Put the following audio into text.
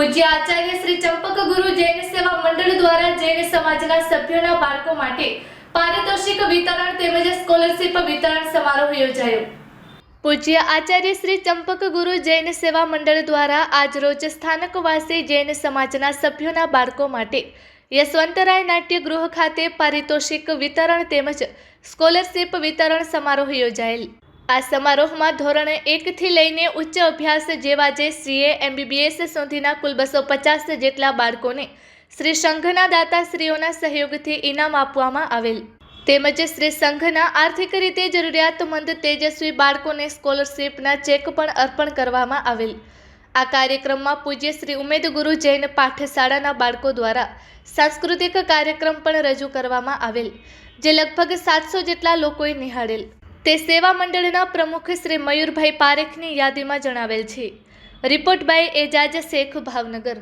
પૂજ્ય આચાર્ય શ્રી ચંપક ગુરુ જૈન સેવા મંડળ દ્વારા જૈન સમાજના સભ્યોના બાળકો માટે પારિતોષિક વિતરણ તેમજ સ્કોલરશિપ વિતરણ સમારોહ યોજાયો. પૂજ્ય આચાર્ય શ્રી ચંપક ગુરુ જૈન સેવા મંડળ દ્વારા આજરોજ સ્થાનકવાસી જૈન સમાજના સભ્યોના બાળકો માટે યશવંતરાય નાટ્ય ગૃહ ખાતે પારિતોષિક વિતરણ તેમજ સ્કોલરશિપ વિતરણ સમારોહ યોજાયેલ. આ સમારોહમાં ધોરણ એકથી લઈને ઉચ્ચ અભ્યાસ જેવા જે સીએ, એમબીબીએસ સુધીના કુલ બસો પચાસ જેટલા બાળકોને શ્રી સંઘના દાતાશ્રીઓના સહયોગથી ઇનામ આપવામાં આવેલ. તેમજ શ્રી સંઘના આર્થિક રીતે જરૂરિયાતમંદ તેજસ્વી બાળકોને સ્કોલરશિપના ચેક પણ અર્પણ કરવામાં આવેલ. આ કાર્યક્રમમાં પૂજ્ય શ્રી ઉમેદ ગુરુ જૈન પાઠશાળાના બાળકો દ્વારા સાંસ્કૃતિક કાર્યક્રમ પણ રજૂ કરવામાં આવેલ, જે લગભગ સાતસો જેટલા લોકોએ નિહાળેલ. તે સેવા મંડળના પ્રમુખ શ્રી મયુરભાઈ પારેખની યાદીમાં જણાવેલ છે. Report by Ejaz Shaikh, Bhavnagar.